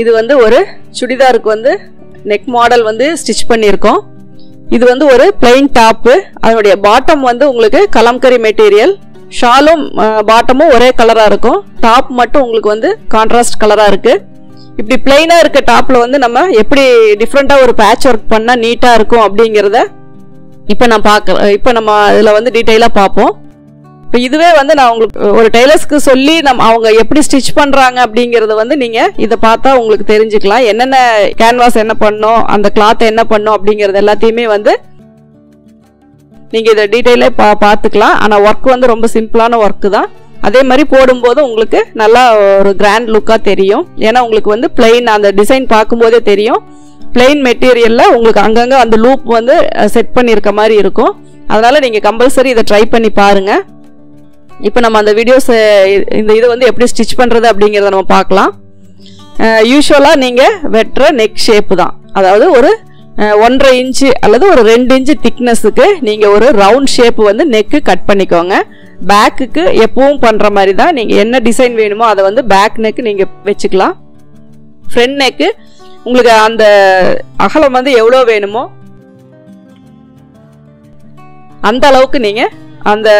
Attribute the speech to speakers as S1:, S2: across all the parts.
S1: இது வந்து ஒரு சுடிதாருக்கு வந்து நெக் மாடல் வந்து ஸ்டிச் பண்ணியிருக்கோம். இது வந்து ஒரு பிளெயின் டாப்பு அதனுடைய பாட்டம் வந்து உங்களுக்கு கலம்கரி மெட்டீரியல் ஷாலும் பாட்டமும் ஒரே கலராக இருக்கும். டாப் மட்டும் உங்களுக்கு வந்து கான்ட்ராஸ்ட் கலராக இருக்குது இப்படி பிளெயினாக இருக்க டாப்பில் வந்து நம்ம எப்படி டிஃப்ரெண்ட்டாக ஒரு பேட்ச் ஒர்க் பண்ணால் நீட்டாக இருக்கும் அப்படிங்கிறத இப்போ நான் பார்க்க இப்போ நம்ம இதில் வந்து டீட்டெயிலாக பார்ப்போம். இப்போ இதுவே வந்து நான் உங்களுக்கு ஒரு டெய்லர்ஸ்க்கு சொல்லி நம்ம அவங்க எப்படி ஸ்டிச் பண்ணுறாங்க அப்படிங்கிறத வந்து நீங்கள் இதை பார்த்தா உங்களுக்கு தெரிஞ்சுக்கலாம். என்னென்ன கேன்வாஸ் என்ன பண்ணும் அந்த கிளாத் என்ன பண்ணும் அப்படிங்கிறது எல்லாத்தையுமே வந்து நீங்கள் இதை டீட்டெயிலே பா பார்த்துக்கலாம். ஆனால் ஒர்க் வந்து ரொம்ப சிம்பிளான ஒர்க்கு தான். அதே மாதிரி போடும்போது உங்களுக்கு நல்லா ஒரு கிராண்ட் லுக்காக தெரியும். ஏன்னா உங்களுக்கு வந்து பிளெயின் அந்த டிசைன் பார்க்கும்போதே தெரியும். பிளெயின் மெட்டீரியலில் உங்களுக்கு அங்கங்கே அந்த லூப் வந்து செட் பண்ணியிருக்க மாதிரி இருக்கும். அதனால் நீங்கள் கம்பல்சரி இதை ட்ரை பண்ணி பாருங்கள் இப்போ நம்ம அந்த வீடியோஸ் இந்த இதை வந்து எப்படி ஸ்டிச் பண்ணுறது அப்படிங்கிறத நம்ம பார்க்கலாம். யூஸ்வலாக நீங்கள் வெட்டுற நெக் ஷேப்பு தான். அதாவது ஒரு ஒன்றரை இன்ச்சு அல்லது ஒரு ரெண்டு இன்ச்சு திக்னஸுக்கு நீங்கள் ஒரு ரவுண்ட் ஷேப்பு வந்து நெக்கு கட் பண்ணிக்கோங்க. பேக்குக்கு எப்பவும் பண்ணுற மாதிரி தான் நீங்கள் என்ன டிசைன் வேணுமோ அதை வந்து பேக் நெக்கு நீங்கள் வச்சுக்கலாம். ஃப்ரண்ட் நெக்கு உங்களுக்கு அந்த அகலம் வந்து எவ்வளோ வேணுமோ அந்த அளவுக்கு நீங்கள் அந்த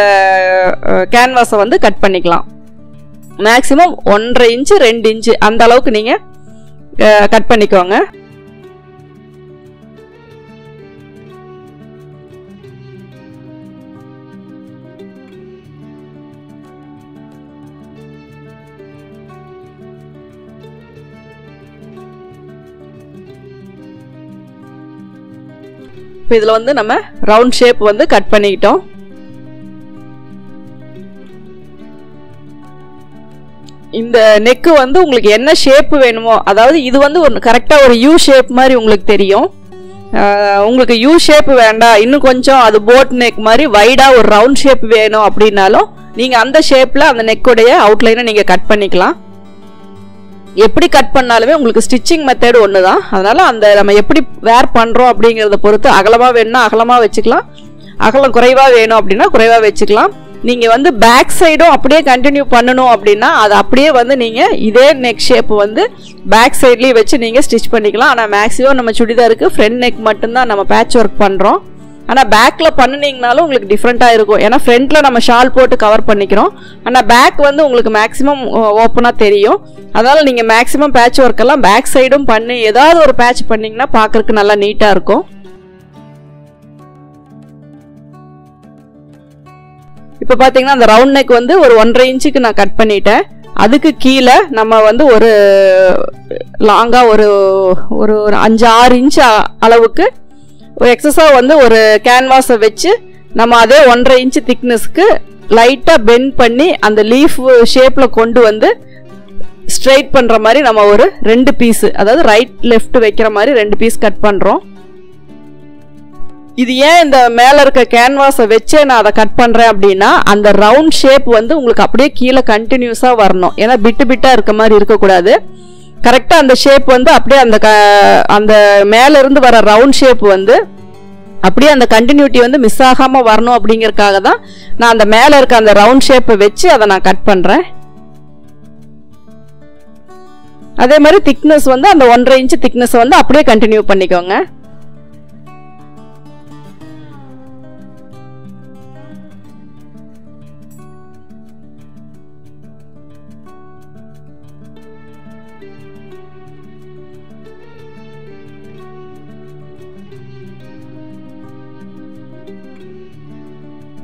S1: கேன்வாஸை வந்து கட் பண்ணிக்கலாம். மேக்ஸிமம் ஒன்றரை இன்ச்சு ரெண்டு இன்ச்சு அந்த அளவுக்கு நீங்கள் கட் பண்ணிக்கோங்க. இப்போ இதில் வந்து நம்ம ரவுண்ட் ஷேப் வந்து கட் பண்ணிக்கிட்டோம். இந்த நெக்கு வந்து உங்களுக்கு என்ன ஷேப் வேணுமோ அதாவது இது வந்து ஒரு கரெக்டாக ஒரு யூ ஷேப் மாதிரி உங்களுக்கு தெரியும். உங்களுக்கு யூ ஷேப் வேண்டாம். இன்னும் கொஞ்சம் அது போட் நெக் மாதிரி வைடாக ஒரு ரவுண்ட் ஷேப் வேணும் அப்படின்னாலும் நீங்கள் அந்த ஷேப்பில் அந்த நெக்குடைய அவுட்லைனை நீங்கள் கட் பண்ணிக்கலாம். எப்படி கட் பண்ணாலுமே உங்களுக்கு ஸ்டிச்சிங் மெத்தேடு ஒன்று தான் அதனால் அந்த நம்ம எப்படி வேர் பண்ணுறோம் அப்படிங்கிறத பொறுத்து அகலமாக வேணும்னா அகலமாக வச்சுக்கலாம். அகலம் குறைவாக வேணும் அப்படின்னா குறைவாக வச்சுக்கலாம். நீங்கள் வந்து பேக் சைடும் அப்படியே கண்டினியூ பண்ணணும் அப்படின்னா அது அப்படியே வந்து நீங்கள் இதே நெக் ஷேப் வந்து பேக் சைட்லேயும் வச்சு நீங்கள் ஸ்டிச் பண்ணிக்கலாம். ஆனால் மேக்ஸிமம் நம்ம சுடிதாருக்கு ஃப்ரண்ட் நெக் மட்டும்தான் நம்ம பேட்ச் ஒர்க் பண்ணுறோம் ஆனால் பேக்கில் பண்ணினீங்கனாலும் உங்களுக்கு டிஃப்ரெண்ட்டாக இருக்கும். ஏன்னா ஃப்ரண்ட்டில் நம்ம ஷால் போட்டு கவர் பண்ணிக்கிறோம். ஆனால் பேக் வந்து உங்களுக்கு மேக்ஸிமம் ஓப்பனாக தெரியும். அதனால் நீங்கள் மேக்ஸிமம் பேட்ச் ஒர்க்கெல்லாம் பேக் சைடும் பண்ணி ஏதாவது ஒரு பேட்ச் பண்ணிங்கன்னா பார்க்குறக்கு நல்லா நீட்டாக இருக்கும். இப்போ பார்த்தீங்கன்னா அந்த ரவுண்ட் நெக் வந்து ஒரு ஒன்றரை இன்ச்சுக்கு நான் கட் பண்ணிட்டேன். அதுக்கு கீழே நம்ம வந்து ஒரு லாங்காக ஒரு ஒரு ஒரு அஞ்சு ஆறு இன்ச் அளவுக்கு ஒரு எக்ஸஸாக வந்து ஒரு கேன்வாஸை வச்சு நம்ம அதே ஒன்றரை இன்ச்சு திக்னஸ்க்கு லைட்டாக பெண்ட் பண்ணி அந்த லீஃப் ஷேப்பில் கொண்டு வந்து ஸ்ட்ரைட் பண்ணுற மாதிரி நம்ம ஒரு ரெண்டு பீஸு அதாவது ரைட் லெஃப்ட் வைக்கிற மாதிரி ரெண்டு பீஸ் கட் பண்ணுறோம் இது ஏன் இந்த மேலே இருக்க கேன்வாஸை வச்சே நான் அதை கட் பண்ணுறேன் அப்படின்னா அந்த ரவுண்ட் ஷேப் வந்து உங்களுக்கு அப்படியே கீழே கண்டினியூஸாக வரணும். ஏன்னா பிட்டு பிட்டாக இருக்க மாதிரி இருக்கக்கூடாது. கரெக்டாக அந்த ஷேப் வந்து அப்படியே அந்த க அந்த மேலேருந்து வர ரவுண்ட் ஷேப் வந்து அப்படியே அந்த கண்டினியூட்டி வந்து மிஸ் ஆகாமல் வரணும் அப்படிங்கிறதுக்காக தான் நான் அந்த மேலே இருக்க அந்த ரவுண்ட் ஷேப்பை வச்சு அதை நான் கட் பண்ணுறேன் அதே மாதிரி திக்னஸ் வந்து அந்த ஒன்றரை இன்ச்சு திக்னஸ் வந்து அப்படியே கண்டினியூ பண்ணிக்கோங்க.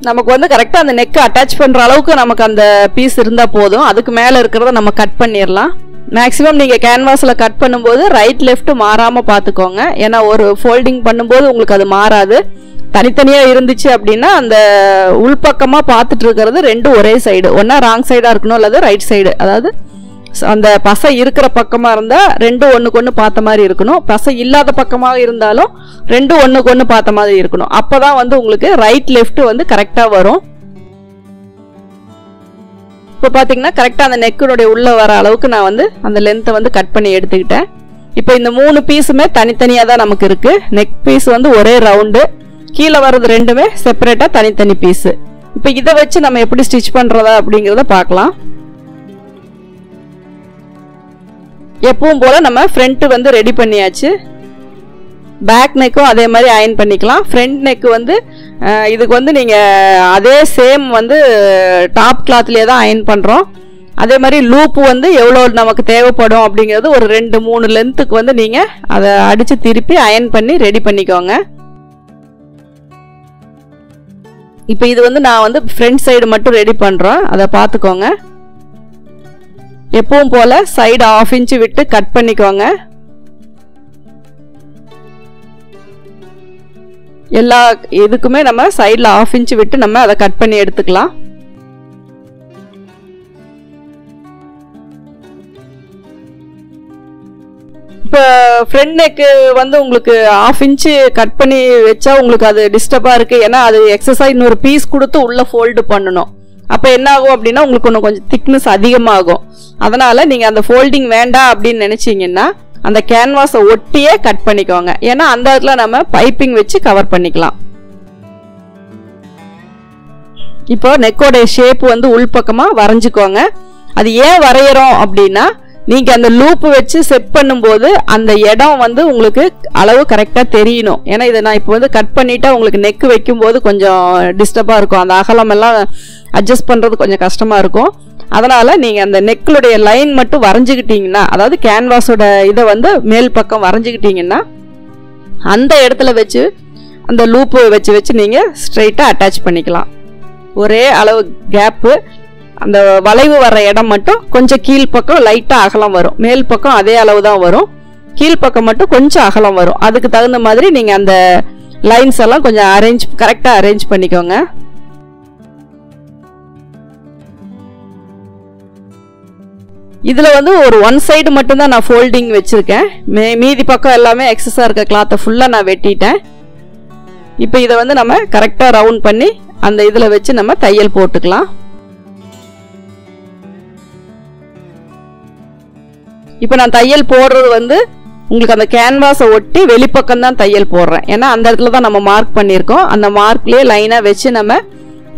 S1: நமக்கு வந்து கரெக்டாக அந்த நெக்கை அட்டாச் பண்ணுற அளவுக்கு நமக்கு அந்த பீஸ் இருந்தால் போதும். அதுக்கு மேலே இருக்கிறத நம்ம கட் பண்ணிடலாம். மேக்ஸிமம் நீங்கள் கேன்வாஸில் கட் பண்ணும்போது ரைட் லெஃப்ட் மாறாமல் பார்த்துக்கோங்க. ஏன்னா ஒரு ஃபோல்டிங் பண்ணும்போது உங்களுக்கு அது மாறாது. தனித்தனியாக இருந்துச்சு அப்படின்னா அந்த உள்பக்கமாக பார்த்துட்டு இருக்கிறது ரெண்டும் ஒரே சைடு ஒன்றா ராங் சைடாக இருக்கணும் அல்லது ரைட் சைடு அதாவது அந்த பசை இருக்கிற பக்கமாக இருந்தால் ரெண்டும் ஒன்றுக்கு ஒன்று பார்த்த மாதிரி இருக்கணும். பசை இல்லாத பக்கமாக இருந்தாலும் ரெண்டும் ஒன்றுக்கு ஒன்று பார்த்த மாதிரி இருக்கணும். அப்போ தான் வந்து உங்களுக்கு ரைட் லெஃப்ட் வந்து கரெக்டாக வரும். இப்போ பார்த்தீங்கன்னா கரெக்டாக அந்த நெக்கினுடைய உள்ளே வர அளவுக்கு நான் வந்து அந்த லென்த்தை வந்து கட் பண்ணி எடுத்துக்கிட்டேன். இப்போ இந்த மூணு பீஸுமே தனித்தனியாக தான் நமக்கு இருக்குது நெக் பீஸ் வந்து ஒரே ரவுண்டு கீழே வர்றது ரெண்டுமே செப்பரேட்டாக தனித்தனி பீஸு இப்போ இதை வச்சு நம்ம எப்படி ஸ்டிச் பண்ணுறதா அப்படிங்கிறத பார்க்கலாம். எப்பவும் போல் நம்ம ஃப்ரண்ட்டு வந்து ரெடி பண்ணியாச்சு. பேக் நெக்கும் அதே மாதிரி அயன் பண்ணிக்கலாம். ஃப்ரண்ட் நெக்கு வந்து இதுக்கு வந்து நீங்கள் அதே சேம் வந்து டாப் கிளாத்லேயே தான் அயன் பண்ணுறோம் அதே மாதிரி லூப்பு வந்து எவ்வளோ நமக்கு தேவைப்படும் அப்படிங்கிறது ஒரு ரெண்டு மூணு லென்த்துக்கு வந்து நீங்கள் அதை அடித்து திருப்பி அயன் பண்ணி ரெடி பண்ணிக்கோங்க. இப்போ இது வந்து நான் வந்து ஃப்ரண்ட் சைடு மட்டும் ரெடி பண்ணுறோம் அதை பார்த்துக்கோங்க. எப்பவும் போல் சைடு ஆஃப் இன்ச்சு விட்டு கட் பண்ணிக்கோங்க. எல்லா இதுக்குமே நம்ம சைடில் ஆஃப் இன்ச்சு விட்டு நம்ம அதை கட் பண்ணி எடுத்துக்கலாம். இப்போ ஃப்ரண்ட் நெக்கு வந்து உங்களுக்கு ஆஃப் இன்ச்சு கட் பண்ணி வச்சா உங்களுக்கு அது டிஸ்டர்பாக இருக்குது ஏன்னா அது எக்ஸசைஸ் இன்னொரு பீஸ் கொடுத்து உள்ளே ஃபோல்டு பண்ணணும். அப்போ என்ன ஆகும் அப்படின்னா உங்களுக்கு இன்னும் கொஞ்சம் திக்னஸ் அதிகமாகும். அதனால் நீங்கள் அந்த ஃபோல்டிங் வேண்டாம் அப்படின்னு நினச்சிங்கன்னா அந்த கேன்வாஸை ஒட்டியே கட் பண்ணிக்கோங்க. ஏன்னா அந்த இடத்துல நம்ம பைப்பிங் வச்சு கவர் பண்ணிக்கலாம். இப்போ நெக்கோடைய ஷேப் வந்து உள்பக்கமாக வரைஞ்சிக்கோங்க. அது ஏன் வரைகிறோம் அப்படின்னா நீங்கள் அந்த லூப் வச்சு செட் பண்ணும்போது அந்த இடம் வந்து உங்களுக்கு அளவு கரெக்டாக தெரியணும். ஏன்னா இதை நான் இப்போ வந்து கட் பண்ணிட்டா உங்களுக்கு நெக்கு வைக்கும்போது கொஞ்சம் டிஸ்டர்பாக இருக்கும். அந்த அகலம் எல்லாம் அட்ஜஸ்ட் பண்ணுறது கொஞ்சம் கஷ்டமாக இருக்கும். அதனால் நீங்கள் அந்த நெக்கிளுடைய லைன் மட்டும் வரைஞ்சிக்கிட்டிங்கன்னா அதாவது கேன்வாஸோட இதை வந்து மேல் பக்கம் வரைஞ்சிக்கிட்டிங்கன்னா அந்த இடத்துல வச்சு அந்த லூப்பு வச்சு வச்சு நீங்கள் ஸ்ட்ரைட்டாக அட்டாச் பண்ணிக்கலாம். ஒரே அளவு கேப்பு அந்த வளைவு வர்ற இடம் மட்டும் கொஞ்சம் கீழ்ப்பக்கம் லைட்டாக அகலம் வரும். மேல் பக்கம் அதே அளவு தான் வரும். கீழ்ப்பக்கம் மட்டும் கொஞ்சம் அகலம் வரும். அதுக்கு தகுந்த மாதிரி நீங்கள் அந்த லைன்ஸ் எல்லாம் கொஞ்சம் அரேஞ்ச் கரெக்டாக அரேஞ்ச் பண்ணிக்கோங்க. இதில் வந்து ஒரு ஒன் சைடு மட்டும்தான் நான் ஃபோல்டிங் வச்சுருக்கேன். மே மீதி பக்கம் எல்லாமே எக்ஸஸாக இருக்க கிளாத்தை ஃபுல்லாக நான் வெட்டிட்டேன். இப்போ இதை வந்து நம்ம கரெக்டாக ரவுண்ட் பண்ணி அந்த இதில் வச்சு நம்ம தையல் போட்டுக்கலாம். இப்போ நான் தையல் போடுறது வந்து உங்களுக்கு அந்த கேன்வாஸை ஒட்டி வெளிப்பக்கம் தான் தையல் போடுறேன். ஏன்னா அந்த இடத்துல தான் நம்ம மார்க் பண்ணியிருக்கோம். அந்த மார்க்லேயே லைனாக வச்சு நம்ம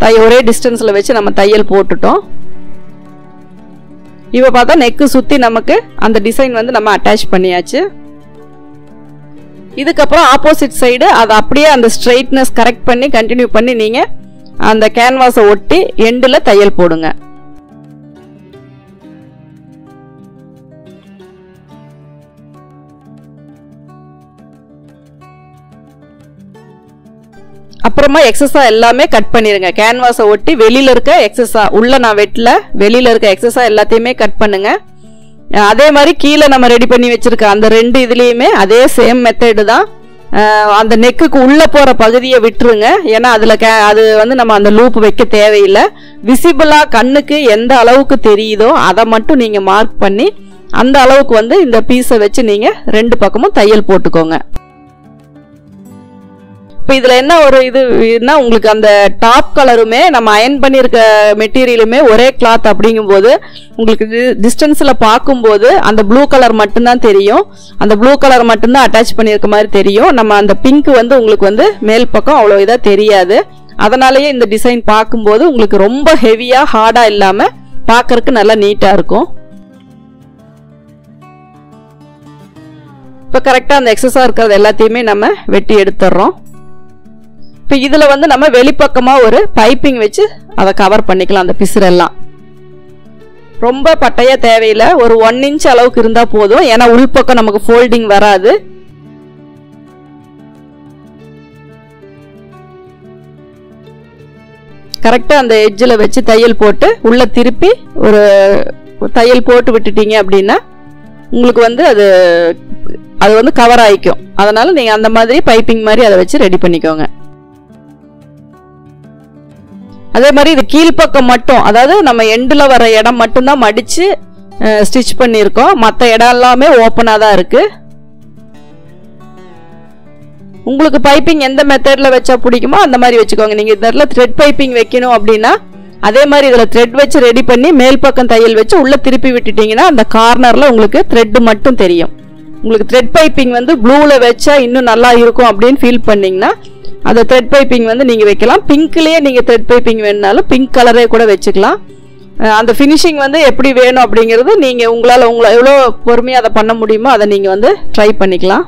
S1: தை ஒரே டிஸ்டன்ஸில் வச்சு நம்ம தையல் போட்டுட்டோம். இப்போ பார்த்தா நெக்கு சுற்றி நமக்கு அந்த டிசைன் வந்து நம்ம அட்டாச் பண்ணியாச்சு. இதுக்கப்புறம் ஆப்போசிட் சைடு அதை அப்படியே அந்த ஸ்ட்ரைட்னஸ் கரெக்ட் பண்ணி கண்டினியூ பண்ணி நீங்கள் அந்த கேன்வாஸை ஒட்டி எண்டில் தையல் போடுங்க. அப்புறமா எக்ஸஸா எல்லாமே கட் பண்ணிடுங்க கேன்வாஸை ஒட்டி வெளியில இருக்க எக்ஸஸா உள்ள நான் வெட்டல வெளியில இருக்க எக்ஸஸா எல்லாத்தையுமே கட் பண்ணுங்க. அதே மாதிரி கீழே நம்ம ரெடி பண்ணி வச்சிருக்க அந்த ரெண்டு இதுலேயுமே அதே சேம் மெத்தடு தான். அந்த நெக்குக்கு உள்ள போற பகுதியை விட்டுருங்க. ஏன்னா அதுல கே அது வந்து நம்ம அந்த லூப் வைக்க தேவையில்லை. விசிபிளா கண்ணுக்கு எந்த அளவுக்கு தெரியுதோ அதை மட்டும் நீங்க மார்க் பண்ணி அந்த அளவுக்கு வந்து இந்த பீஸை வச்சு நீங்கள் ரெண்டு பக்கமும் தையல் போட்டுக்கோங்க. இப்போ இதில் என்ன ஒரு இதுனா உங்களுக்கு அந்த டாப் கலருமே நம்ம அயன் பண்ணியிருக்க மெட்டீரியலுமே ஒரே கிளாத் அப்படிங்கும்போது உங்களுக்கு டிஸ்டன்ஸில் பார்க்கும்போது அந்த ப்ளூ கலர் மட்டும்தான் தெரியும். அந்த ப்ளூ கலர் மட்டும்தான் அட்டாச் பண்ணியிருக்க மாதிரி தெரியும். நம்ம அந்த பிங்க் வந்து உங்களுக்கு வந்து மேல் பக்கம் அவ்வளோ இதாக தெரியாது. அதனாலேயே இந்த டிசைன் பார்க்கும்போது உங்களுக்கு ரொம்ப ஹெவியாக ஹார்டாக இல்லாமல் பார்க்கறக்கு நல்லா நீட்டாக இருக்கும். இப்போ கரெக்டாக அந்த எக்ஸஸாக இருக்கிறது எல்லாத்தையுமே நம்ம வெட்டி எடுத்துடுறோம் இப்போ இதில் வந்து நம்ம வெளிப்பக்கமாக ஒரு பைப்பிங் வச்சு அதை கவர் பண்ணிக்கலாம் அந்த பிசுரெல்லாம் ரொம்ப பட்டையாக தேவையில்லை. ஒரு ஒன் இன்ச் அளவுக்கு இருந்தால் போதும். ஏன்னா உள்பக்கம் நமக்கு ஃபோல்டிங் வராது. கரெக்டாக அந்த எட்ஜில் வச்சு தையல் போட்டு உள்ளே திருப்பி ஒரு தையல் போட்டு விட்டுட்டீங்க அப்படின்னா உங்களுக்கு வந்து அது அது வந்து கவர் ஆகிக்கும் அதனால் நீங்கள் அந்த மாதிரி பைப்பிங் மாதிரி அதை வச்சு ரெடி பண்ணிக்கோங்க. அதே மாதிரி இது கீழ்ப்பக்கம் மட்டும் அதாவது நம்ம எண்டில் வர இடம் மட்டும்தான் மடித்து ஸ்டிச் பண்ணியிருக்கோம். மற்ற இடம் எல்லாமே ஓப்பனாக தான் இருக்குது உங்களுக்கு பைப்பிங் எந்த மெத்தடில் வச்சா பிடிக்குமோ அந்த மாதிரி வச்சுக்கோங்க. நீங்கள் இந்த இடத்துல த்ரெட் பைப்பிங் வைக்கணும் அப்படின்னா அதே மாதிரி இதில் த்ரெட் வச்சு ரெடி பண்ணி மேல் பக்கம் தையல் வச்சு உள்ளே திருப்பி விட்டுட்டிங்கன்னா அந்த கார்னரில் உங்களுக்கு த்ரெட்டு மட்டும் தெரியும். உங்களுக்கு த்ரெட் பைப்பிங் வந்து ப்ளூவில் வச்சா இன்னும் நல்லா இருக்கும் அப்படின்னு ஃபீல் பண்ணிங்கன்னா அந்த த்ரெட் பைப்பிங் வந்து நீங்கள் வைக்கலாம். பிங்க்லேயே நீங்கள் த்ரெட் பைப்பிங் வேணுனாலும் பிங்க் கலரே கூட வச்சுக்கலாம். அந்த ஃபினிஷிங் வந்து எப்படி வேணும் அப்படிங்கிறது நீங்கள் உங்களால் உங்களை எவ்வளோ பொறுமையாக அதை பண்ண முடியுமோ அதை நீங்கள் வந்து ட்ரை பண்ணிக்கலாம்.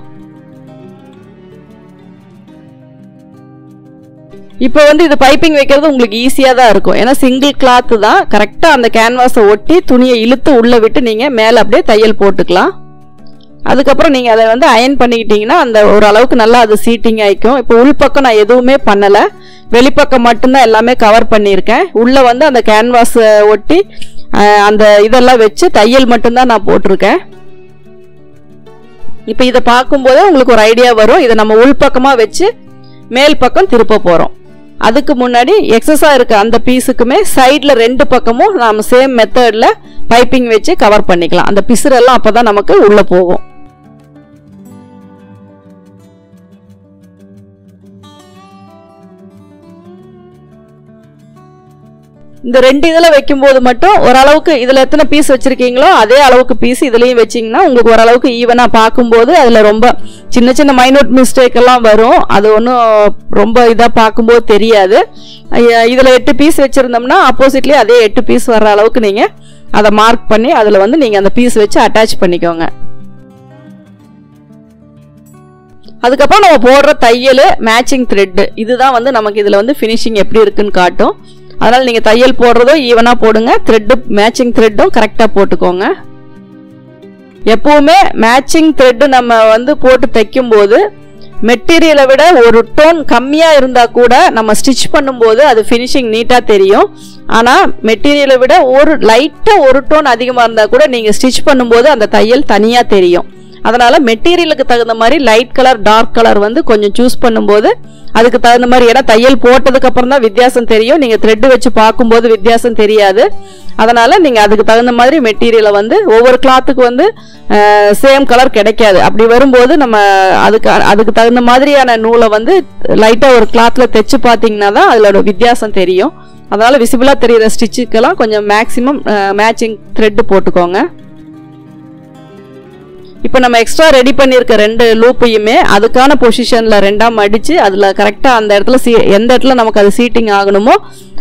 S1: இப்போ வந்து இது பைப்பிங் வைக்கிறது உங்களுக்கு ஈஸியாக தான் இருக்கும். ஏன்னா சிங்கிள் கிளாத்து தான். கரெக்டாக அந்த கேன்வாஸை ஒட்டி துணியை இழுத்து உள்ளே விட்டு நீங்கள் மேலே அப்படியே தையல் போட்டுக்கலாம். அதுக்கப்புறம் நீங்கள் அதை வந்து அயன் பண்ணிக்கிட்டீங்கன்னா அந்த ஓரளவுக்கு நல்லா அது சீட்டிங் ஆகிக்கும் இப்போ உள்பக்கம் நான் எதுவுமே பண்ணலை. வெளிப்பக்கம் மட்டும்தான் எல்லாமே கவர் பண்ணியிருக்கேன். உள்ளே வந்து அந்த கேன்வாஸை ஒட்டி அந்த இதெல்லாம் வச்சு தையல் மட்டும்தான் நான் போட்டிருக்கேன். இப்போ இதை பார்க்கும்போதே உங்களுக்கு ஒரு ஐடியா வரும். இதை நம்ம உள்பக்கமாக வச்சு மேல் பக்கம் திருப்ப போகிறோம் அதுக்கு முன்னாடி எக்ஸஸாக இருக்க அந்த பீஸுக்குமே சைடில் ரெண்டு பக்கமும் நாம் சேம் மெத்தடில் பைப்பிங் வச்சு கவர் பண்ணிக்கலாம். அந்த பிசுரெல்லாம் அப்போ தான் நமக்கு உள்ளே போகும். இந்த ரெண்டு இதில் வைக்கும்போது மட்டும் ஓரளவுக்கு இதில் எத்தனை பீஸ் வச்சுருக்கீங்களோ அதே அளவுக்கு பீஸ் இதுலேயும் வச்சிங்கன்னா உங்களுக்கு ஓரளவுக்கு ஈவனாக பார்க்கும்போது அதில் ரொம்ப சின்ன சின்ன மைனூட் மிஸ்டேக் எல்லாம் வரும். அது ஒன்றும் ரொம்ப இதாக பார்க்கும்போது தெரியாது. இதில் எட்டு பீஸ் வச்சுருந்தோம்னா ஆப்போசிட்லேயே அதே எட்டு பீஸ் வர்ற அளவுக்கு நீங்கள் அதை மார்க் பண்ணி அதில் வந்து நீங்கள் அந்த பீஸ் வச்சு அட்டாச் பண்ணிக்கோங்க. அதுக்கப்புறம் நம்ம போடுற தையல் மேட்சிங் த்ரெட்டு இதுதான் வந்து நமக்கு இதில் வந்து ஃபினிஷிங் எப்படி இருக்குன்னு காட்டும். அதனால் நீங்கள் தையல் போடுறதும் ஈவனாக போடுங்க. த்ரெட்டு மேட்சிங் த்ரெட்டும் கரெக்டாக போட்டுக்கோங்க. எப்போவுமே மேட்சிங் த்ரெட்டு நம்ம வந்து போட்டு தைக்கும்போது மெட்டீரியலை விட ஒரு டோன் கம்மியாக இருந்தால் கூட நம்ம ஸ்டிச் பண்ணும்போது அது ஃபினிஷிங் நீட்டாக தெரியும். ஆனால் மெட்டீரியலை விட ஒரு லைட்டாக ஒரு டோன் அதிகமாக இருந்தால் கூட நீங்கள் ஸ்டிச் பண்ணும்போது அந்த தையல் தனியாக தெரியும். அதனால் மெட்டீரியலுக்கு தகுந்த மாதிரி லைட் கலர் டார்க் கலர் வந்து கொஞ்சம் சூஸ் பண்ணும்போது அதுக்கு தகுந்த மாதிரி ஏன்னா தையல் போட்டதுக்கப்புறம் தான் வித்தியாசம் தெரியும். நீங்கள் த்ரெட்டு வச்சு பார்க்கும்போது வித்தியாசம் தெரியாது. அதனால் நீங்கள் அதுக்கு தகுந்த மாதிரி மெட்டீரியலை வந்து ஒவ்வொரு கிளாத்துக்கு வந்து சேம் கலர் கிடைக்காது. அப்படி வரும்போது நம்ம அதுக்கு அதுக்கு தகுந்த மாதிரியான நூலை வந்து லைட்டாக ஒரு கிளாத்தில் தைச்சு பார்த்தீங்கன்னா தான் அதோட வித்தியாசம் தெரியும். அதனால் விசிபிளாக தெரிகிற ஸ்டிச்சுக்கெல்லாம் கொஞ்சம் மேக்ஸிமம் மேட்சிங் த்ரெட்டு போட்டுக்கோங்க. இப்போ நம்ம எக்ஸ்ட்ரா ரெடி பண்ணியிருக்க ரெண்டு லூப்பையுமே அதுக்கான பொசிஷனில் ரெண்டாம் அடித்து அதில் கரெக்டாக அந்த இடத்துல சீ எந்த இடத்துல நமக்கு அது சீட்டிங் ஆகணுமோ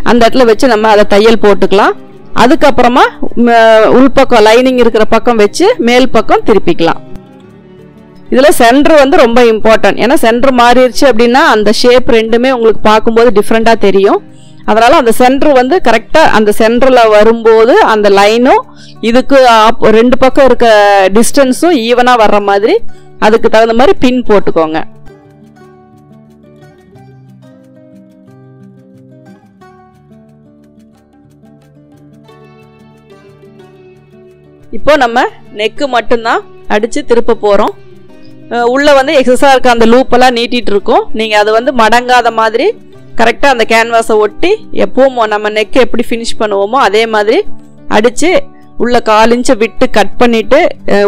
S1: அந்த இடத்துல வச்சு நம்ம அதை தையல் போட்டுக்கலாம். அதுக்கப்புறமா உள்பக்கம் லைனிங் இருக்கிற பக்கம் வச்சு மேல் பக்கம் திருப்பிக்கலாம். இதில் சென்டர் வந்து ரொம்ப இம்பார்ட்டன்ட் ஏன்னா சென்டர் மாறிடுச்சு அப்படின்னா அந்த ஷேப் ரெண்டுமே உங்களுக்கு பார்க்கும்போது டிஃப்ரெண்ட்டாக தெரியும். அதனால் அந்த சென்ட்ரு வந்து கரெக்டாக அந்த சென்டரில் வரும்போது அந்த லைனும் இதுக்கு ஆப் ரெண்டு பக்கம் இருக்க டிஸ்டன்ஸும் ஈவனாக வர்ற மாதிரி அதுக்கு தகுந்த மாதிரி பின் போட்டுக்கோங்க. இப்போ நம்ம நெக்கு மட்டும்தான் அடித்து திருப்ப போகிறோம் உள்ளே வந்து எக்ஸஸாக இருக்க அந்த லூப்பெல்லாம் நீட்டிகிட்டு இருக்கோம். நீங்கள் அது வந்து மடங்காத மாதிரி கரெக்டாக அந்த கேன்வாஸை ஒட்டி எப்பவும் நம்ம நெக்கை எப்படி ஃபினிஷ் பண்ணுவோமோ அதே மாதிரி அடித்து உள்ள காலிஞ்சை விட்டு கட் பண்ணிவிட்டு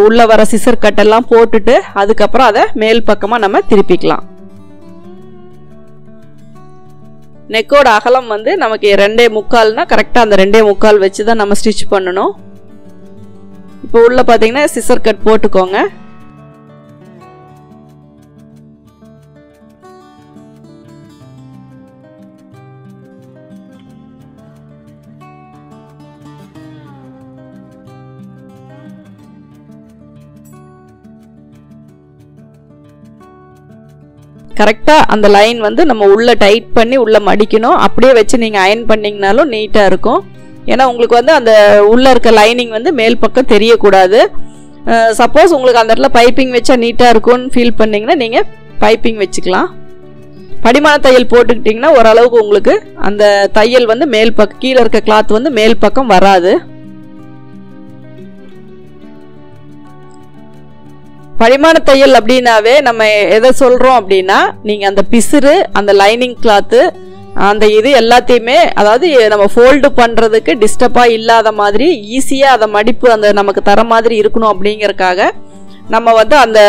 S1: உள்ளே வர சிசர் கட்டெல்லாம் போட்டுட்டு அதுக்கப்புறம் அதை மேல் பக்கமாக நம்ம திருப்பிக்கலாம். நெக்கோட அகலம் வந்து நமக்கு ரெண்டே முக்கால்னால் கரெக்டாக அந்த ரெண்டே முக்கால் வச்சு தான் நம்ம ஸ்டிச் பண்ணணும். இப்போ உள்ளே பார்த்தீங்கன்னா சிசர் கட் போட்டுக்கோங்க. கரெக்டாக அந்த லைன் வந்து நம்ம உள்ளே டைட் பண்ணி உள்ளே மடிக்கணும். அப்படியே வச்சு நீங்கள் அயன் பண்ணிங்கனாலும் நீட்டாக இருக்கும். ஏன்னா உங்களுக்கு வந்து அந்த உள்ளே இருக்க லைனிங் வந்து மேல் பக்கம் தெரியக்கூடாது. சப்போஸ் உங்களுக்கு அந்த இடத்துல பைப்பிங் வச்சா நீட்டாக இருக்கும்னு ஃபீல் பண்ணிங்கன்னா நீங்கள் பைப்பிங் வச்சுக்கலாம். படிமான தையல் போட்டுக்கிட்டிங்கன்னா ஓரளவுக்கு உங்களுக்கு அந்த தையல் வந்து மேல் பக்கம் கீழே இருக்க கிளாத் வந்து மேல் பக்கம் வராது. படிமான தையல் அப்படின்னாவே நம்ம எதை சொல்கிறோம் அப்படின்னா நீங்கள் அந்த பிசுறு அந்த லைனிங் கிளாத்து அந்த இது எல்லாத்தையுமே அதாவது நம்ம ஃபோல்டு பண்ணுறதுக்கு டிஸ்டர்பாக இல்லாத மாதிரி ஈஸியாக அதை மடிப்பு அந்த நமக்கு தர மாதிரி இருக்கணும் அப்படிங்கறக்காக நம்ம வந்து அந்த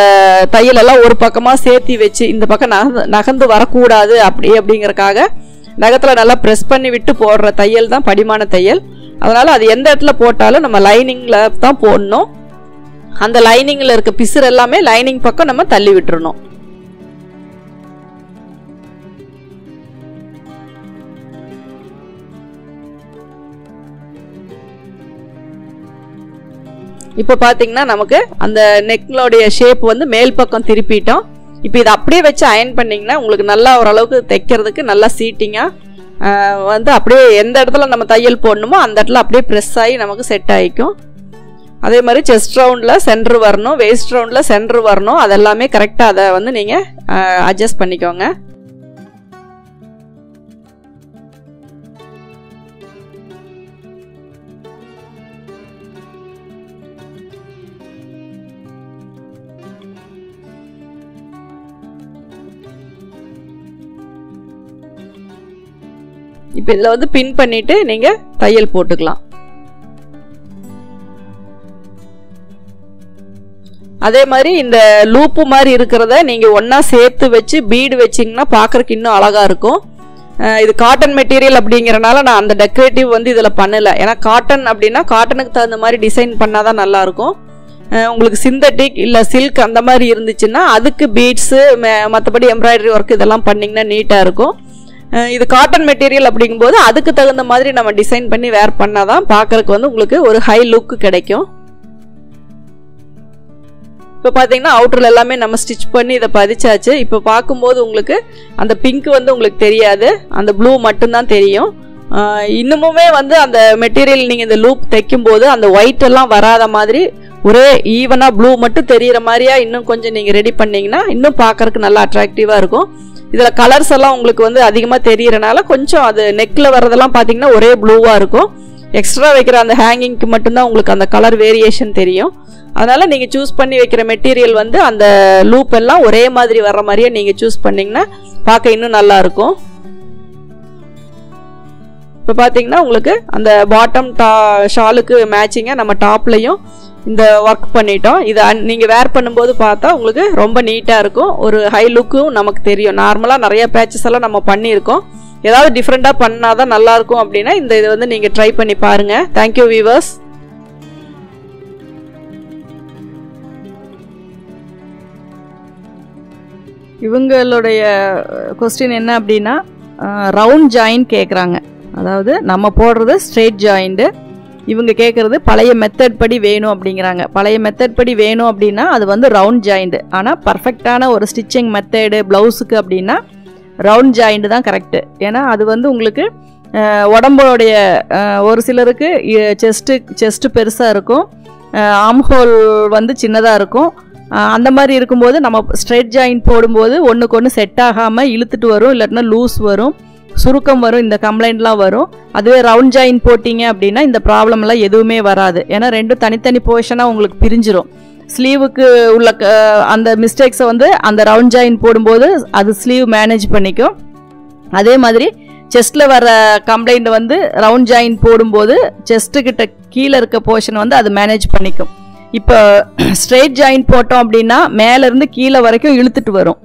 S1: தையலெல்லாம் ஒரு பக்கமாக சேர்த்தி வச்சு இந்த பக்கம் நகந்து நகர்ந்து வரக்கூடாது அப்படி அப்படிங்கிறக்காக நகத்தில் நல்லா ப்ரெஸ் பண்ணி விட்டு போடுற தையல் தான் படிமான தையல். அதனால் அது எந்த இடத்துல போட்டாலும் நம்ம லைனிங்கில் தான் போடணும். அந்த லைனிங்கில் இருக்க பிசுறு எல்லாமே லைனிங் பக்கம் நம்ம தள்ளி விட்டுறணும். இப்போ பார்த்தீங்கன்னா நமக்கு அந்த நெக்லோடைய ஷேப் வந்து மேல் பக்கம் திருப்பிட்டோம். இப்போ இதை அப்படியே வச்சு அயன் பண்ணிங்கன்னா உங்களுக்கு நல்லா ஓரளவுக்கு தைக்கிறதுக்கு நல்லா சீட்டிங்காக வந்து அப்படியே எந்த இடத்துல நம்ம தையல் போடணுமோ அந்த இடத்துல அப்படியே ப்ரெஸ் ஆகி நமக்கு செட் ஆகிக்கும். அதே மாதிரி செஸ்ட் ரவுண்டில் சென்ட்ரு வரணும் வேஸ்ட் ரவுண்டில் சென்ட்ரு வரணும். அதெல்லாமே கரெக்டாக அதை வந்து நீங்கள் அட்ஜஸ்ட் பண்ணிக்கோங்க. இப்போ இதில் வந்து பின் பண்ணிவிட்டு நீங்கள் தையல் போட்டுக்கலாம். அதே மாதிரி இந்த லூப்பு மாதிரி இருக்கிறத நீங்கள் ஒன்றா சேர்த்து வச்சு பீடு வச்சிங்கன்னா பார்க்குறக்கு இன்னும் அழகாக இருக்கும். இது காட்டன் மெட்டீரியல் அப்படிங்கிறனால நான் அந்த டெக்கரேட்டிவ் வந்து இதில் பண்ணலை. ஏன்னா காட்டன் அப்படின்னா காட்டனுக்கு தகுந்த மாதிரி டிசைன் பண்ணால் தான் நல்லாயிருக்கும் உங்களுக்கு சிந்தட்டிக் இல்லை சில்க் அந்த மாதிரி இருந்துச்சுன்னா அதுக்கு பீட்ஸு மற்றபடி எம்ப்ராய்டரி ஒர்க் இதெல்லாம் பண்ணிங்கன்னா நீட்டாக இருக்கும். இது காட்டன் மெட்டீரியல் அப்படிங்கும்போது அதுக்கு தகுந்த மாதிரி நம்ம டிசைன் பண்ணி வேர் பண்ணால் தான் பார்க்குறக்கு வந்து உங்களுக்கு ஒரு ஹை லுக் கிடைக்கும். இப்போ பார்த்தீங்கன்னா அவுட்டரில் எல்லாமே நம்ம ஸ்டிச் பண்ணி இதை பதிச்சாச்சு. இப்போ பார்க்கும்போது உங்களுக்கு அந்த பிங்க் வந்து உங்களுக்கு தெரியாது. அந்த ப்ளூ மட்டும்தான் தெரியும். இன்னமுமே வந்து அந்த மெட்டீரியல் நீங்கள் இந்த லூப் தைக்கும்போது அந்த ஒயிட் எல்லாம் வராத மாதிரி ஒரே ஈவனாக ப்ளூ மட்டும் தெரிகிற மாதிரியா இன்னும் கொஞ்சம் நீங்கள் ரெடி பண்ணிங்கன்னா இன்னும் பார்க்குறக்கு நல்லா அட்ராக்டிவாக இருக்கும். இதில் கலர்ஸ் எல்லாம் உங்களுக்கு வந்து அதிகமாக தெரியறனால கொஞ்சம் அது நெக்கில் வர்றதெல்லாம் பார்த்தீங்கன்னா ஒரே ப்ளூவாக இருக்கும். எக்ஸ்ட்ரா வைக்கிற அந்த ஹேங்கிங்க்கு மட்டும்தான் உங்களுக்கு அந்த கலர் வேரியேஷன் தெரியும். அதனால் நீங்கள் சூஸ் பண்ணி வைக்கிற மெட்டீரியல் வந்து அந்த லூப் எல்லாம் ஒரே மாதிரி வர்ற மாதிரியே நீங்கள் சூஸ் பண்ணிங்கன்னா பார்க்க இன்னும் நல்லா இருக்கும். இப்போ பார்த்தீங்கன்னா உங்களுக்கு அந்த பாட்டம் டா ஷாலுக்கு மேட்சிங்காக நம்ம டாப்லையும் இந்த ஒர்க் பண்ணிட்டோம். இதை நீங்கள் வேர் பண்ணும்போது பார்த்தா உங்களுக்கு ரொம்ப நீட்டாக இருக்கும். ஒரு ஹை லுக்கும் நமக்கு தெரியும். நார்மலாக நிறைய பேச்சஸ் எல்லாம் நம்ம பண்ணியிருக்கோம். ஏதாவது டிஃப்ரெண்ட்டாக பண்ணால் தான் நல்லாயிருக்கும் அப்படின்னா இந்த இதை வந்து நீங்கள் ட்ரை பண்ணி பாருங்கள் தேங்க்யூ வீவர்ஸ் இவங்களுடைய கொஸ்டின் என்ன அப்படின்னா ரவுண்ட் ஜாயின் கேட்குறாங்க அதாவது நம்ம போடுறது ஸ்ட்ரெயிட் ஜாயிண்ட்டு இவங்க கேட்குறது பழைய மெத்தட் படி வேணும் அப்படிங்கிறாங்க. பழைய மெத்தட் படி வேணும் அப்படின்னா அது வந்து ரவுண்ட் ஜாயிண்ட் ஆனால் பர்ஃபெக்டான ஒரு ஸ்டிச்சிங் மெத்தடு ப்ளவுஸுக்கு அப்படின்னா ரவுண்ட் ஜாயிண்ட் தான் கரெக்டு ஏன்னா அது வந்து உங்களுக்கு உடம்போடைய ஒரு சிலருக்கு செஸ்ட்டு செஸ்ட்டு பெருசாக இருக்கும். ஆம்ஹோல் வந்து சின்னதாக இருக்கும். அந்த மாதிரி இருக்கும்போது நம்ம ஸ்ட்ரெயிட் ஜாயின் போடும்போது ஒன்றுக்கு ஒன்று செட் ஆகாமல் இழுத்துட்டு வரும் இல்லாட்டினா லூஸ் வரும். சுருக்கம் வரும் இந்த கம்ப்ளைண்ட்லாம் வரும். அதுவே ரவுண்ட் ஜாயின் போட்டிங்க அப்படின்னா இந்த ப்ராப்ளம்லாம் எதுவுமே வராது. ஏன்னா ரெண்டும் தனித்தனி போர்ஷனாக உங்களுக்கு பிரிஞ்சிரும். ஸ்லீவுக்கு உள்ள அந்த மிஸ்டேக்ஸை வந்து அந்த ரவுண்ட் ஜாயின் போடும்போது அது ஸ்லீவ் மேனேஜ் பண்ணிக்கும். அதே மாதிரி செஸ்ட்டில் வர கம்ப்ளைண்ட் வந்து ரவுண்ட் ஜாயின் போடும்போது செஸ்ட்டுக்கிட்ட கீழே இருக்க போர்ஷன் வந்து அது மேனேஜ் பண்ணிக்கும். இப்போ ஸ்ட்ரெயிட் ஜாயின் போட்டோம் அப்படின்னா மேலேருந்து கீழே வரைக்கும் இழுத்துட்டு வரும்.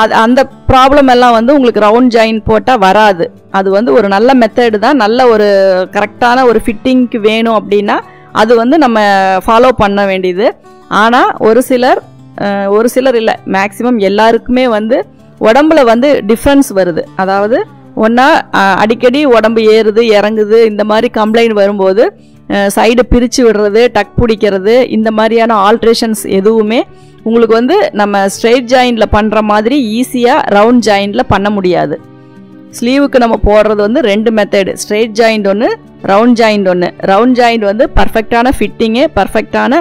S1: அது அந்த ப்ராப்ளம் எல்லாம் வந்து உங்களுக்கு ரவுண்ட் ஜாயின் போட்டால் வராது. அது வந்து ஒரு நல்ல மெத்தடு தான். நல்ல ஒரு கரெக்டான ஒரு ஃபிட்டிங்க்கு வேணும் அப்படின்னா அது வந்து நம்ம ஃபாலோ பண்ண வேண்டியது. ஆனால் ஒரு சிலர் ஒரு சிலர் இல்லை. மேக்சிமம் எல்லாருக்குமே வந்து உடம்புல வந்து டிஃப்ரென்ஸ் வருது. அதாவது ஒன்றா அடிக்கடி உடம்பு ஏறுது இறங்குது இந்த மாதிரி கம்ப்ளைண்ட் வரும்போது சைடு பிரித்து விடுறது டக் பிடிக்கிறது இந்த மாதிரியான ஆல்ட்ரேஷன்ஸ் எதுவுமே உங்களுக்கு வந்து நம்ம ஸ்ட்ரெயிட் ஜாயிண்டில் பண்ணுற மாதிரி ஈஸியாக ரவுண்ட் ஜாயிண்டில் பண்ண முடியாது. ஸ்லீவுக்கு நம்ம போடுறது வந்து ரெண்டு மெத்தடு ஸ்ட்ரெயிட் ஜாயிண்ட் ஒன்று ரவுண்ட் ஜாயிண்ட் ஒன்று ரவுண்ட் ஜாயிண்ட் வந்து பர்ஃபெக்டான ஃபிட்டிங்கு பர்ஃபெக்டான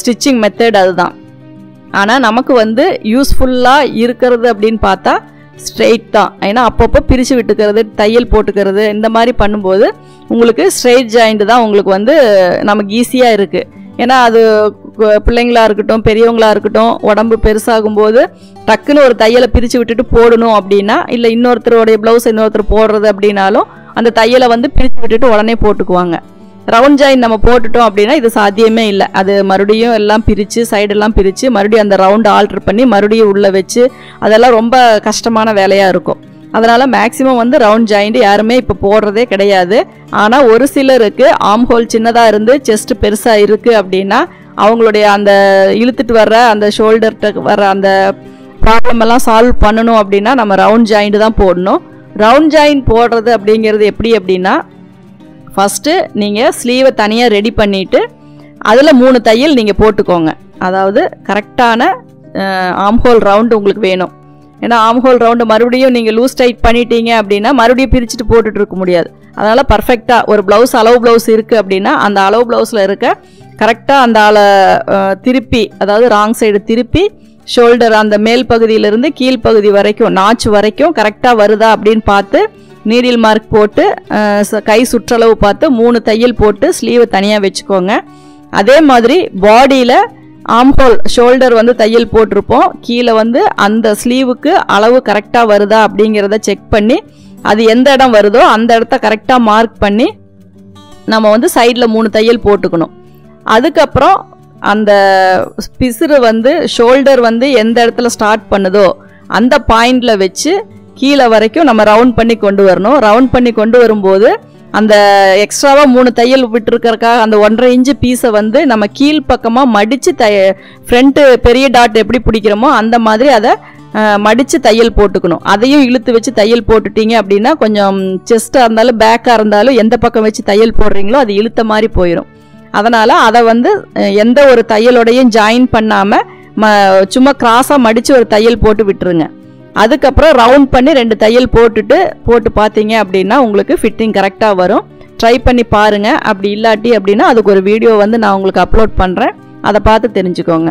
S1: ஸ்டிச்சிங் மெத்தட் அதுதான். ஆனால் நமக்கு வந்து யூஸ்ஃபுல்லாக இருக்கிறது அப்படின்னு பார்த்தா ஸ்ட்ரெயிட் தான். ஏன்னா அப்பப்போ பிரித்து விட்டுக்கிறது தையல் போட்டுக்கிறது இந்த மாதிரி பண்ணும்போது உங்களுக்கு ஸ்ட்ரெயிட் ஜாயிண்ட் தான் உங்களுக்கு வந்து நமக்கு ஈஸியாக இருக்குது ஏன்னா அது பிள்ளைங்களா இருக்கட்டும் பெரியவங்களாக இருக்கட்டும் உடம்பு பெருசாகும்போது டக்குன்னு ஒரு தையலை பிரித்து விட்டுட்டு போடணும் அப்படின்னா இல்லை இன்னொருத்தருடைய ப்ளவுஸ் இன்னொருத்தர் போடுறது அப்படின்னாலும் அந்த தையலை வந்து பிரித்து விட்டுட்டு உடனே போட்டுக்குவாங்க. ரவுண்ட் ஜாயின் நம்ம போட்டுட்டோம் அப்படின்னா இது சாத்தியமே இல்லை. அது மறுபடியும் எல்லாம் பிரித்து சைடெல்லாம் பிரித்து மறுபடியும் அந்த ரவுண்ட் ஆல்ட்ரு பண்ணி மறுபடியும் உள்ளே வச்சு அதெல்லாம் ரொம்ப கஷ்டமான வேலையாக இருக்கும். அதனால் மேக்ஸிமம் வந்து ரவுண்ட் ஜாயிண்ட் யாருமே இப்போ போடுறதே கிடையாது. ஆனால் ஒரு சிலருக்கு ஆம் ஹோல் சின்னதாக இருந்து செஸ்ட் பெருசாக இருக்குது அப்படின்னா அவங்களுடைய அந்த இழுத்துட்டு வர்ற அந்த ஷோல்டர்கிட்ட வர அந்த ப்ராப்ளம் எல்லாம் சால்வ் பண்ணணும் அப்படின்னா நம்ம ரவுண்ட் ஜாயிண்ட் தான் போடணும். ரவுண்ட் ஜாயின் போடுறது அப்படிங்கிறது எப்படி அப்படின்னா ஃபஸ்ட்டு நீங்கள் ஸ்லீவை தனியாக ரெடி பண்ணிவிட்டு அதில் மூணு தையல் நீங்கள் போட்டுக்கோங்க. அதாவது கரெக்டான ஆம்ஹோல் ரவுண்டு உங்களுக்கு வேணும். ஏன்னா ஆம்ஹோல் ரவுண்டு மறுபடியும் நீங்கள் லூஸ் டைட் பண்ணிட்டீங்க அப்படின்னா மறுபடியும் பிரிச்சுட்டு போட்டுட்டு இருக்க முடியாது. அதனால் பர்ஃபெக்டாக ஒரு ப்ளவுஸ் அளவு ப்ளவுஸ் இருக்குது அப்படின்னா அந்த அளவு ப்ளவுஸில் இருக்க கரெக்டாக அந்த ஆளை திருப்பி அதாவது ராங் சைடு திருப்பி ஷோல்டர் அந்த மேல் பகுதியிலிருந்து கீழ்ப்பகுதி வரைக்கும் நாச்சு வரைக்கும் கரெக்டாக வருதா அப்படின்னு பார்த்து நீடில் மார்க் போட்டு ச- கை சுற்றளவு பார்த்து மூணு தையல் போட்டு ஸ்லீவை தனியாக வச்சுக்கோங்க. அதே மாதிரி பாடியில் ஆம்ஹோல் ஷோல்டர் வந்து தையல் போட்டிருப்போம். கீழே வந்து அந்த ஸ்லீவுக்கு அளவு கரெக்டாக வருதா அப்படிங்கிறத செக் பண்ணி அது எந்த இடம் வருதோ அந்த இடத்த கரெக்டாக மார்க் பண்ணி நம்ம வந்து சைடில் மூணு தையல் போட்டுக்கணும். அதுக்கப்புறம் அந்த பிசுறு வந்து ஷோல்டர் வந்து எந்த இடத்துல ஸ்டார்ட் பண்ணுதோ அந்த பாயிண்டில் வச்சு கீழே வரைக்கும் நம்ம ரவுண்ட் பண்ணி கொண்டு வரணும். ரவுண்ட் பண்ணி கொண்டு வரும்போது அந்த எக்ஸ்ட்ராவாக மூணு தையல் விட்டுருக்கறக்காக அந்த ஒன்றரை இன்ச்சு பீஸை வந்து நம்ம கீழ் பக்கமாக மடித்து தைய ஃப்ரண்ட்டு பெரிய டாட் எப்படி பிடிக்கிறோமோ அந்த மாதிரி அதை மடித்து தையல் போட்டுக்கணும். அதையும் இழுத்து வச்சு தையல் போட்டுட்டீங்க அப்படின்னா கொஞ்சம் செஸ்ட்டாக இருந்தாலும் பேக்காக இருந்தாலும் எந்த பக்கம் வச்சு தையல் போடுறீங்களோ அது இழுத்த மாதிரி போயிடும் அதனால் அதை வந்து எந்த ஒரு தையலோடையும் ஜாயின் பண்ணாமல் ம சும்மா கிராஸாக மடித்து ஒரு தையல் போட்டு விட்டுருங்க. அதுக்கப்புறம் ரவுண்ட் பண்ணி ரெண்டு தையல் போட்டுட்டு போட்டு பார்த்தீங்க அப்படின்னா உங்களுக்கு ஃபிட்டிங் கரெக்டாக வரும். ட்ரை பண்ணி பாருங்கள் அப்படி இல்லாட்டி அப்படின்னா அதுக்கு ஒரு வீடியோ வந்து நான் உங்களுக்கு அப்லோட் பண்ணுறேன் அதை பார்த்து தெரிஞ்சுக்கோங்க.